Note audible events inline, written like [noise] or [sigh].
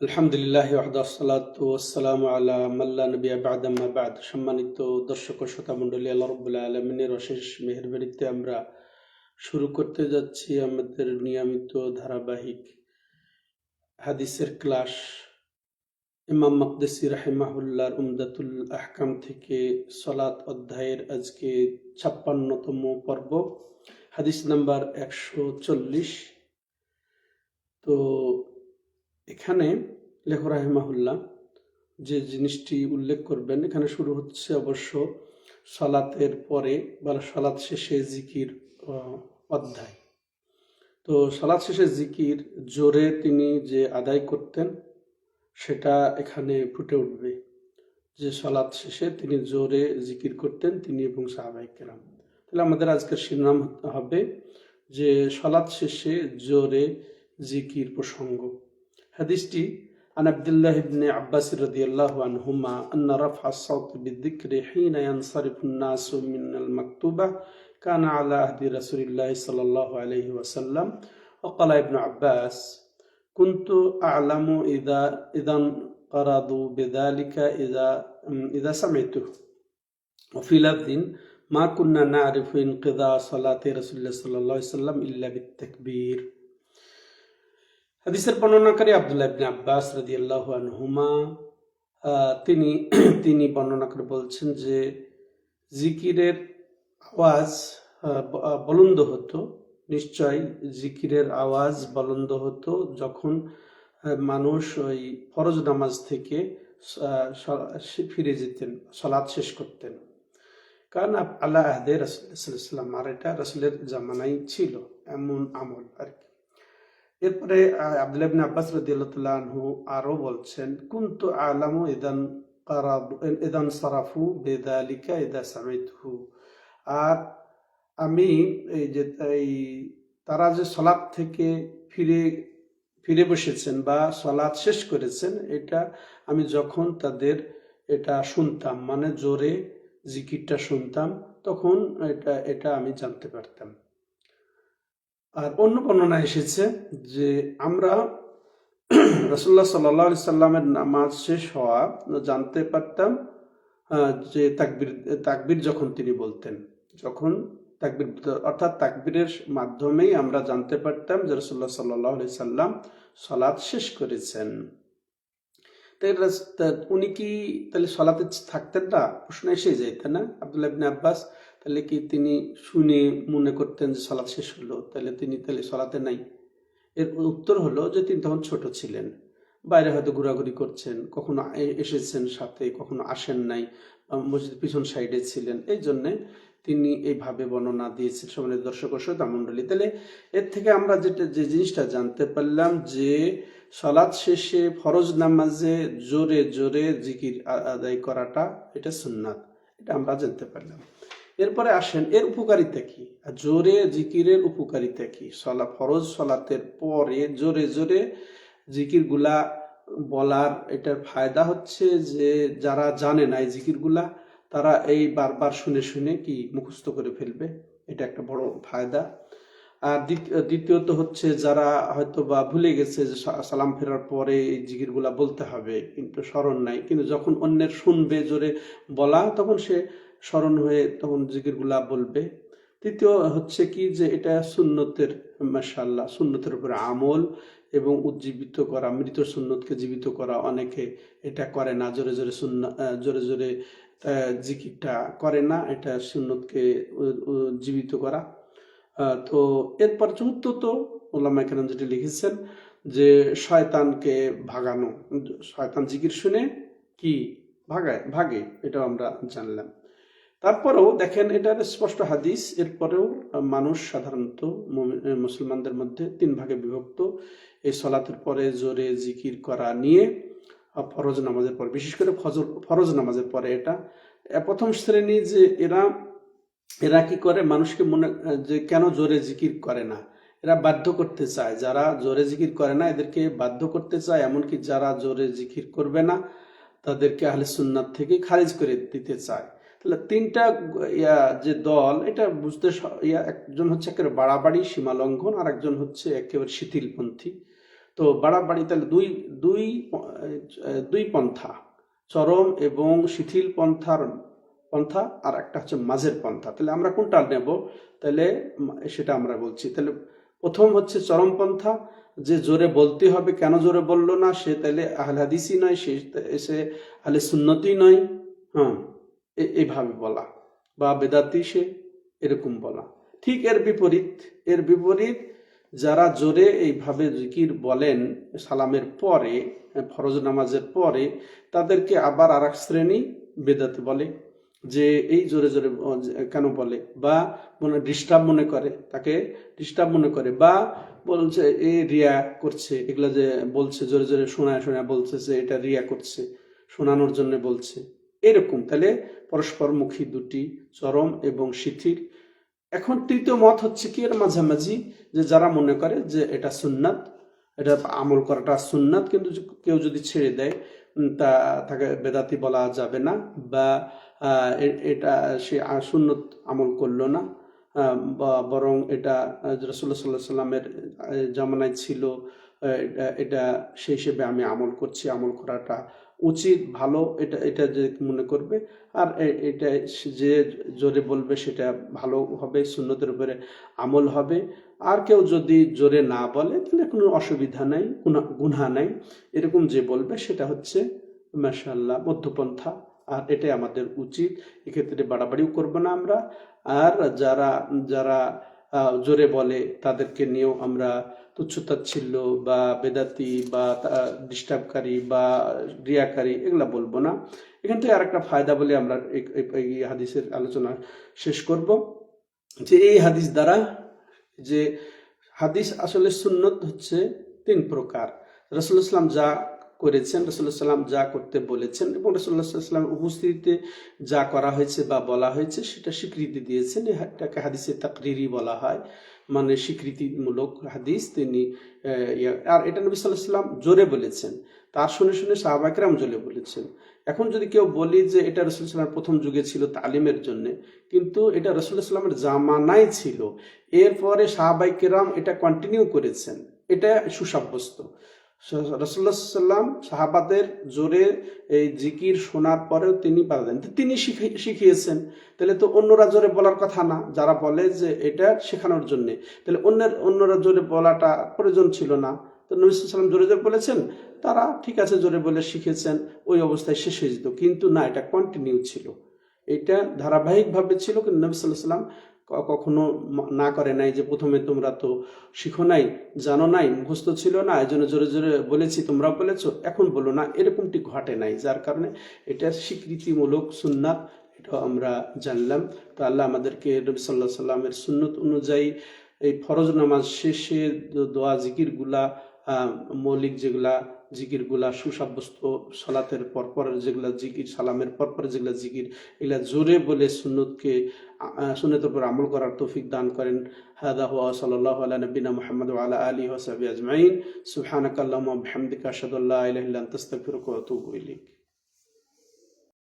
আলহামদুলিল্লাহ বা'দ সম্মানিত দর্শক ও শ্রোতা মণ্ডলী, আল্লাহ রাব্বুল আলামিনের অশেষ মেহেরবানিতে আমরা শুরু করতে যাচ্ছি আমাদের নিয়মিত ধারাবাহিক হাদিসের ক্লাস। ইমাম মাকদেসি রাহিমাহুল্লাহর উমদাতুল আহকাম থেকে সলাত অধ্যায়ের আজকে ছাপ্পান্নতম পর্ব, হাদিস নাম্বার একশো চল্লিশ। তো এখানে লেখ রাহিমাহুল্লাহ যে জিনিসটি উল্লেখ করবেন, এখানে শুরু হচ্ছে অবশ্য সালাতের পরে বা সলাৎ শেষে জিকির অধ্যায়। তো সলাৎ শেষে জিকির জোরে তিনি যে আদায় করতেন, সেটা এখানে ফুটে উঠবে। যে সলাৎ শেষে তিনি জোরে জিকির করতেন, তিনি এবং সাহাবাই কেরাম। তাহলে আমাদের আজকের শিরোনাম হবে যে সলাৎ শেষে জোরে জিকির প্রসঙ্গ। হাদিসটি عن عبد الله بن عباس رضي الله عنهما أن رفع الصوت بالذكر حين ينصرف الناس من المكتوبة كان على عهد رسول الله صلى الله عليه وسلم وقال ابن عباس كنت أعلم إذا إذا انقرضوا بذلك إذا إذا سمعته وفي لفظ ما كنا نعرف انقضاء صلاة رسول الله صلى الله عليه وسلم إلا بالتكبير হাদিসের বর্ণনাকারী আব্দুল্লাহ ইবনে আব্বাস রাদিয়াল্লাহু আনহুমা তিনি [clears throat] তিনি বর্ণনা করে বলছেন যে জিকিরের আওয়াজ বলন্দ হতো। নিশ্চয় জিকিরের আওয়াজ বলন্দ হতো যখন মানুষ ওই ফরজ নামাজ থেকে ফিরে যেতেন, সলাৎ শেষ করতেন। কারণ আল্লাহ আহদে রসুল্লাহাম আর এটা রসুলের জামানাই ছিল, এমন আমল আর কি। এরপরে আহ, আব্দুল্লাহ ইবনে আব্বাস রাদিয়াল্লাহু আনহু আরও বলছেন কুনতু আলামু ইদান কারাবু ইদান সারাফু বেদালিকা ইদা সামিতহু। আর আমি এই যে এই তারা যে সলাৎ থেকে ফিরে ফিরে বসেছেন বা সলাৎ শেষ করেছেন এটা আমি যখন তাদের এটা শুনতাম মানে জোরে জিকিরটা শুনতাম তখন এটা এটা আমি জানতে পারতাম। আর অন্য বর্ণনা এসেছে যে আমরা রসুল্লাহ সাল্লি সাল্লামের নামাজ শেষ হওয়া জানতে পারতাম যে তাকবির তাকবির যখন তিনি বলতেন। যখন তাকবির, অর্থাৎ তাকবিরের মাধ্যমেই আমরা জানতে পারতাম যে রসুল্লাহ সাল্লি সাল্লাম সলাৎ শেষ করেছেন। উনি কি তাহলে সলাতে থাকতেন না? প্রশ্ন এসে যাইতেন না? আব্দুল্লাহ আব্বাস তাহলে কি তিনি শুনে মনে করতেন যে সলাৎ শেষ হলো? তাহলে তিনি তাহলে সলাতে নাই। এর উত্তর হলো যে তিনি তখন ছোট ছিলেন। বাইরে হয়তো ঘোরাঘুরি করছেন, কখনো এসেছেন সাথে, কখনো আসেন নাই মসজিদ পিছন সাইডে ছিলেন। এই জন্যে তিনি এইভাবে বর্ণনা দিয়েছেন। সমানের দর্শক ও তাহলে এর থেকে আমরা যেটা, যে জিনিসটা জানতে পারলাম যে সলাৎ শেষে ফরজ নামাজে জোরে জোরে জিকির আদায় করাটা এটা সুন্নাত। এটা আমরা জানতে পারলাম। এরপরে আসেন, এর উপকারিতা কি? জোরে জিকিরের উপকারিতা কি? সলা ফরজ, সলাতের পরে জোরে জোরে জিকিরগুলা বলার এটার ফায়দা হচ্ছে যে, যারা জানে না এই জিকিরগুলা, তারা এই বারবার শুনে শুনে কি মুখস্থ করে ফেলবে? এটা একটা বড় ফায়দা। আর দ্বিত- দ্বিতীয়ত হচ্ছে যারা হয়তো বা ভুলে গেছে যে সালাম ফেরার পরে এই জিকিরগুলা বলতে হবে, কিন্তু স্মরণ নাই, কিন্তু যখন অন্যের শুনবে জোরে বলা, তখন সে স্মরণ হয়ে তখন জিকিরগুলা বলবে। তৃতীয় হচ্ছে কি যে এটা সুন্নতের মাশাল্লাহ সুন্নতের উপরে আমল এবং উজ্জীবিত করা, মৃত সুন্নতকে জীবিত করা। অনেকে এটা করে না, জোরে জোরে সুন্না জোরে জোরে জিকিরটা করে না, এটা সুন্নতকে জীবিত করা। তো এরপর চতুর্থত ওলামা কেরাম যেটি লিখেছেন যে শয়তানকে ভাগানো। শয়তান জিকির শুনে কি ভাগায়? ভাগে, এটাও আমরা জানলাম। তারপরেও দেখেন এটার স্পষ্ট হাদিস, এরপরেও মানুষ সাধারণত মুসলমানদের মধ্যে তিন ভাগে বিভক্ত। এই সলাতের পরে জোরে জিকির করা নিয়ে ফরজ নামাজের পরে, বিশেষ করে ফজর, ফরজ নামাজের পরে এটা। প্রথম শ্রেণি যে এরা এরা কি করে? মানুষকে মনে যে কেন জোরে জিকির করে না? এরা বাধ্য করতে চায়। যারা জোরে জিকির করে না, এদেরকে বাধ্য করতে চায়, এমনকি যারা জোরে জিকির করবে না, তাদেরকে আহলে সুন্নাত থেকে খারিজ করে দিতে চায়। তাহলে তিনটা, ইয়া, যে দল, এটা বুঝতে ইয়া, একজন হচ্ছে একেবারে বাড়াবাড়ি, সীমা লঙ্ঘন আর একজন হচ্ছে একেবারে শিথিলপন্থী। তো বাড়াবাড়ি, তাহলে দুই দুই দুই পন্থা, চরম এবং শিথিল পন্থার পন্থা, আর একটা হচ্ছে মাঝের পন্থা। তাহলে আমরা কোনটা নেব? তাহলে সেটা আমরা বলছি। তাহলে প্রথম হচ্ছে চরম পন্থা, যে জোরে বলতে হবে, কেন জোরে বলল না, সে তাহলে আহলে হাদিসই নয়, সে সে আহলে সুন্নতি নয়। হ্যাঁ। এইভাবে বলা। বা বেদাতি সে এরকম বলা। ঠিক এর বিপরীত এর বিপরীত যারা জোরে এইভাবে জিকির বলেন সালামের পরে, ফরজ নামাজের পরে, তাদেরকে আবার আর এক শ্রেণি বেদাতে বলে, যে এই জোরে জোরে কেন বলে? বা মনে ডিস্টার্ব মনে করে, তাকে ডিস্টার্ব মনে করে। বা বলছে, এ রিয়া করছে, এগুলো যে বলছে, জোরে জোরে শোনায় শোনায় বলছে যে এটা রিয়া করছে, শোনানোর জন্য বলছে। এরকম। তাহলে পরস্পরমুখী দুটি চরম এবং শিথিল। এখন তৃতীয় মত হচ্ছে কি, এর মাঝামাঝি যে যারা মনে করে যে এটা সুন্নাত, এটা আমল করাটা সুন্নাত, কিন্তু কেউ যদি ছেড়ে দেয় তা তাকে বেদাতি বলা যাবে না বা এটা সে সুন্নত আমল করল না বরং এটা রসুল্লাহ সাল্লাহ সাল্লামের জামানায় ছিল এটা সেই হিসেবে আমি আমল করছি, আমল করাটা উচিত, ভালো, এটা এটা যে মনে করবে। আর এটা যে জোরে বলবে সেটা ভালো হবে, সুন্নতের উপরে আমল হবে। আর কেউ যদি জোরে না বলে, তাহলে কোনো অসুবিধা নাই গুনা- নাই। এরকম যে বলবে, সেটা হচ্ছে মাশাল্লাহ মধ্যপন্থা। আর এটাই আমাদের উচিত। এক্ষেত্রে বাড়াবাড়িও করব না আমরা। আর যারা যারা জোরে বলে, তাদেরকে নিয়েও আমরা তুচ্ছতাচ্ছিল্য বা বেদাতি বা ডিস্টার্বকারী বা রিয়াকারী এগুলা বলব না। এখান থেকে আরেকটা ফায়দা বলে আমরা এই- হাদিসের আলোচনা শেষ করব যে এই হাদিস দ্বারা যে হাদিস আসলে সুন্নত হচ্ছে তিন প্রকার। রসুল্লাহ ইসলাম যা করেছেন রসুল্লাহ সাল্লাম যা করতে বলেছেন এবং রসুল্লাহ সাল্লাম উপস্থিতিতে যা করা হয়েছে বা বলা হয়েছে সেটা স্বীকৃতি দিয়েছেন। এটাকে হাদিসে তাকরিরি বলা হয় মানে স্বীকৃতিমূলক হাদিস তিনি আর এটা নবী সাল্লাহ সাল্লাম জোরে বলেছেন, তার শুনে শুনে সাহাবাকরাম জোরে বলেছেন। এখন যদি কেউ বলি যে এটা রসুল সাল্লামের প্রথম যুগে ছিল তালিমের জন্য, কিন্তু এটা রসুল্লাহ সাল্লামের জামানায় ছিল, এরপরে সাহাবাই কেরাম এটা কন্টিনিউ করেছেন, এটা সুসাব্যস্ত। রসুল্লাহ সাল্লাম সাহাবাদের জোরে এই জিকির শোনার পরেও তিনি দেন তিনি শিখিয়েছেন। তাহলে তো অন্যরা জোরে বলার কথা না। যারা বলে যে এটা শেখানোর জন্য। তাহলে অন্যের, অন্যরা জোরে বলাটা প্রয়োজন ছিল না। তো নবী সাল্লাম জোরে জোরে বলেছেন, তারা ঠিক আছে জোরে বলে শিখেছেন, ওই অবস্থায় শেষ হয়ে যেত। কিন্তু না, এটা কন্টিনিউ ছিল। এটা ধারাবাহিকভাবে ছিল, কিন্তু নবী সাল্লাহ সাল্লাম কখনো না করে নাই যে প্রথমে তোমরা তো শিখো নাই, জানো নাই, মুখস্থ ছিল না এই জন্য জোরে জোরে বলেছি, তোমরা বলেছ, এখন বলো না, এরকমটি ঘটে নাই, যার কারণে এটার স্বীকৃতিমূলক সুন্নাত এটা আমরা জানলাম। তো আল্লাহ আমাদেরকে নবী সাল্লাহ সাল্লামের সুন্নত অনুযায়ী এই ফরজ নামাজ শেষে দোয়া, জিকিরগুলা মৌলিক যেগুলা জিকিরগুলা, সুসাব্যস্ত সালাতের পরপর যেগুলা জিকির, সালামের পরপর যেগুলা জিকির, এগুলা জোরে বলে সুনতের সুন্নতের উপর আমল করার তৌফিক দান করেন। হাদা হুয়া সাল্লাহ আলা নবীনা মোহাম্মদ আলা আলী ওয়া সাহবিহি আজমাইন। সুবহানাকাল্লাহুম্মা ওয়া বিহামদিকা আশহাদু আল্লা ইলাহা ইল্লা আনতা আস্তাগফিরুকা ওয়া আতুবু ইলাইক।